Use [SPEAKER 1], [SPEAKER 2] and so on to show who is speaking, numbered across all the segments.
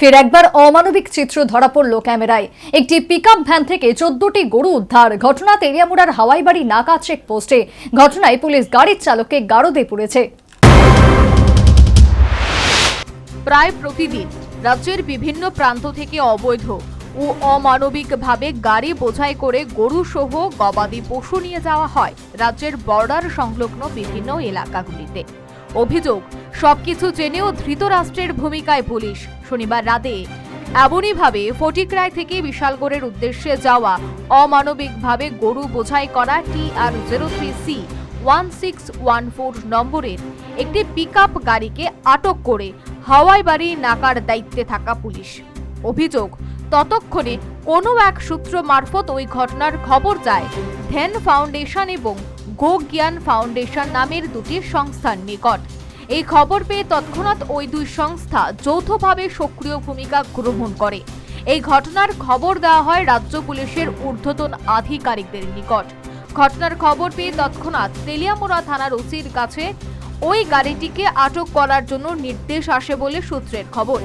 [SPEAKER 1] ফের একবার অমানবিক চিত্র ধরা পড়ল ক্যামেরায়। একটি পিকআপ ভ্যান থেকে চোদ্দটি গরু উদ্ধার। ঘটনা তেলিয়ামুড়ার হাওয়াইবাড়ি নাকা চেক পোস্টে ঘটনায় পুলিশ গাড়ির চালককে গারদে পুড়েছে।
[SPEAKER 2] প্রায় প্রতিদিন রাজ্যের বিভিন্ন প্রান্ত থেকে অবৈধ ও অমানবিকভাবে গাড়ি বোঝাই করে গরু সহ গবাদি পশু নিয়ে যাওয়া হয়। রাজ্যের বর্ডার সংলগ্ন বিভিন্ন এলাকাগুলিতে। অভিযোগ, সবকিছু জেনেও ধৃত রাষ্ট্রের ভূমিকায় পুলিশ। শনিবার রাতে এমনইভাবে ফটিকরায় থেকে বিশালগড়ের উদ্দেশ্যে যাওয়া অমানবিকভাবে গরু বোঝাই করা T R zero three C one six one four নম্বরের একটি পিকআপ গাড়িকে আটক করে হাওয়াই বাড়ি নাকার দায়িত্বে থাকা পুলিশ। অভিযোগ, ততক্ষণে কোনো এক সূত্র মারফত ওই ঘটনার খবর যায় ধ্যান ফাউন্ডেশন এবং গো জ্ঞান ফাউন্ডেশন নামের দুটি সংস্থার নিকট। এই খবর পেয়ে তৎক্ষণাৎ ওই দুই সংস্থা যৌথভাবে সক্রিয় ভূমিকা গ্রহণ করে। এই ঘটনার খবর দেওয়া হয় রাজ্য পুলিশের ঊর্ধ্বতন আধিকারিকদের নিকট। ঘটনার খবর পেয়ে তৎক্ষণাৎ তেলিয়ামুড়া থানার ওসির কাছে ওই গাড়িটিকে আটক করার জন্য নির্দেশ আসে বলে সূত্রের খবর।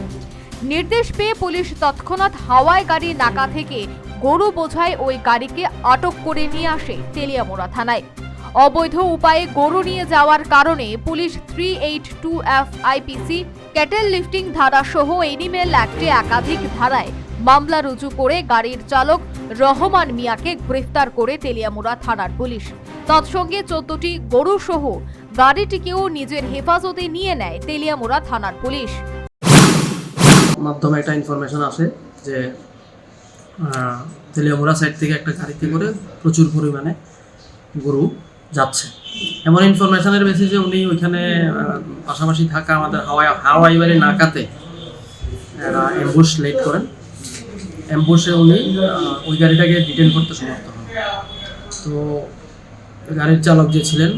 [SPEAKER 2] নির্দেশ পেয়ে পুলিশ তৎক্ষণাৎ হাওয়াই গাড়ি নাকা থেকে গরু বোঝায় ওই গাড়িকে আটক করে নিয়ে আসে তেলিয়ামোড়া থানায়। অবৈধ উপায়ে গরু নিয়ে যাওয়ার কারণে police three eight two F IPC cattle lifting ধারা সহ এনিমেল অ্যাক্টে একাধিক ধারায় মামলা রুজু করে গাড়ির চালক রহমান মিয়াকে গ্রেফতার করে তেলিয়ামুড়া থানার পুলিশ। তৎসঙ্গে চোদ্দটি গরু সহ গাড়িটিকেও নিজের হেফাজতে নিয়ে নেয় তেলিয়ামুড়া থানার পুলিশ।
[SPEAKER 3] মাধ্যমে একটা ইনফরমেশন আসে যে তেলিয়ামুড়া সাইড থেকে একটা গাড়িতে করে প্রচুর পরিমাণে গরু যাচ্ছে। এমন ইনফরমেশনের বেসিসে উনি ওইখানে পাশাপাশি থাকা আমাদের হাওয়াই হাওয়াই বাড়ি নাকাতে অ্যাম্বুশ লেট করেন। অ্যাম্বুশে উনি ওই গাড়িটাকে ডিটেন করতে সমর্থ হন। তো গাড়ির চালক যে ছিলেন,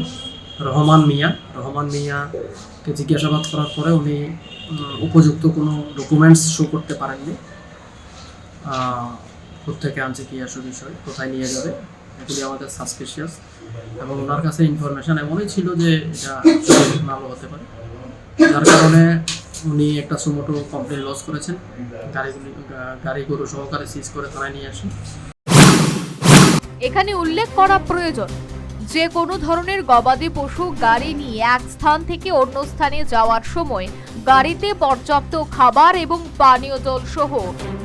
[SPEAKER 3] রহমান মিয়া, রহমান মিয়াকে জিজ্ঞাসাবাদ করার পরে উনি উপযুক্ত কোনো ডকুমেন্টস শো করতে পারেননি। কোথেকে আনছে কি আসল বিষয়, কোথায় নিয়ে যাবে? এগুলি আমাদের সাসপিশিয়াস এবং ওনার কাছে ইনফরমেশান এমনই ছিল যে এটা ভালো হতে পারে। যার কারণে উনি একটা সুমোটো কমপ্লেন লস করেছেন। গাড়িগুলি গাড়ি গরু সহকারে সিজ করে থানায় নিয়ে আসেন।
[SPEAKER 2] এখানে উল্লেখ করা প্রয়োজন। যে কোনো ধরনের গবাদি পশু গাড়ি নিয়ে এক স্থান থেকে অন্য স্থানে যাওয়ার সময় গাড়িতে পর্যাপ্ত খাবার এবং পানীয় জল সহ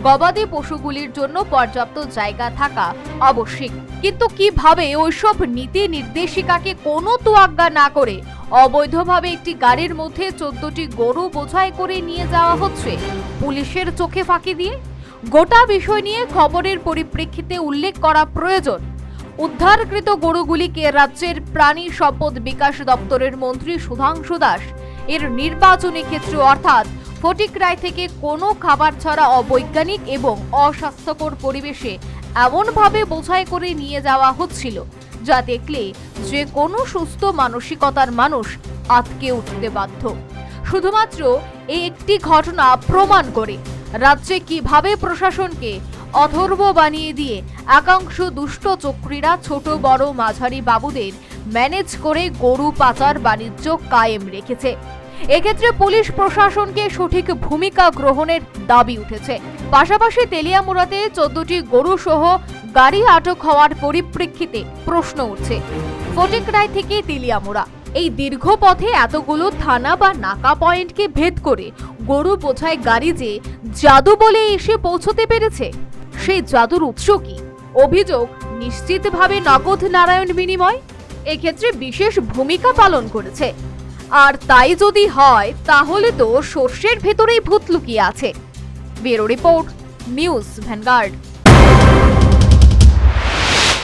[SPEAKER 2] গবাদি পশুগুলির জন্য পর্যাপ্ত জায়গা থাকা আবশ্যিক। কিন্তু কীভাবে ওইসব নীতি নির্দেশিকাকে কোনো তোয়াজ্ঞা না করে অবৈধভাবে একটি গাড়ির মধ্যে চোদ্দটি গরু বোঝাই করে নিয়ে যাওয়া হচ্ছে পুলিশের চোখে ফাঁকি দিয়ে? গোটা বিষয় নিয়ে খবরের পরিপ্রেক্ষিতে উল্লেখ করা প্রয়োজন। উদ্ধারকৃত গরুগুলিকে রাজ্যের প্রাণী সম্পদ বিকাশ দপ্তরের মন্ত্রী সুধাংশু দাস। এর নির্বাচনী ক্ষেত্র অর্থাৎ ফটিকরায় থেকে কোনো খাবার ছাড়া অবৈজ্ঞানিক এবং অস্বাস্থ্যকর পরিবেশে এমনভাবে বোঝাই করে নিয়ে যাওয়া হচ্ছিল, যা দেখলে যে কোনো সুস্থ মানসিকতার মানুষ আতকে উঠতে বাধ্য। শুধুমাত্র এই একটি ঘটনা প্রমাণ করে রাজ্যে কীভাবে প্রশাসনকে অথর্ব বানিয়ে দিয়ে একাংশ দুষ্ট চক্রীরা ছোট বড় মাঝারি বাবুদের ম্যানেজ করে গরু পাচার বাণিজ্য কায়েম রেখেছে। এক্ষেত্রে পুলিশ প্রশাসনকে সঠিক ভূমিকা গ্রহণের দাবি উঠেছে। পাশাপাশি তেলিয়ামুড়াতে চোদ্দটি গরু সহ গাড়ি আটক হওয়ার পরিপ্রেক্ষিতে প্রশ্ন উঠছে। ফটিকরায় থেকে তেলিয়ামুড়া। এই দীর্ঘ পথে এতগুলো থানা বা নাকা পয়েন্টকে ভেদ করে গরু বোঝায় গাড়ি যে জাদু বলে এসে পৌঁছতে পেরেছে। সেই জাদুর উৎস কি? অভিযোগ, নিশ্চিতভাবে নগদ নারায়ণ বিনিময়? এক্ষেত্রে বিশেষ ভূমিকা পালন করেছে। আর তাই যদি হয়, তাহলে তো সর্ষের ভেতরেই ভূত লুকিয়ে আছে। Bureau report, news Vanguard.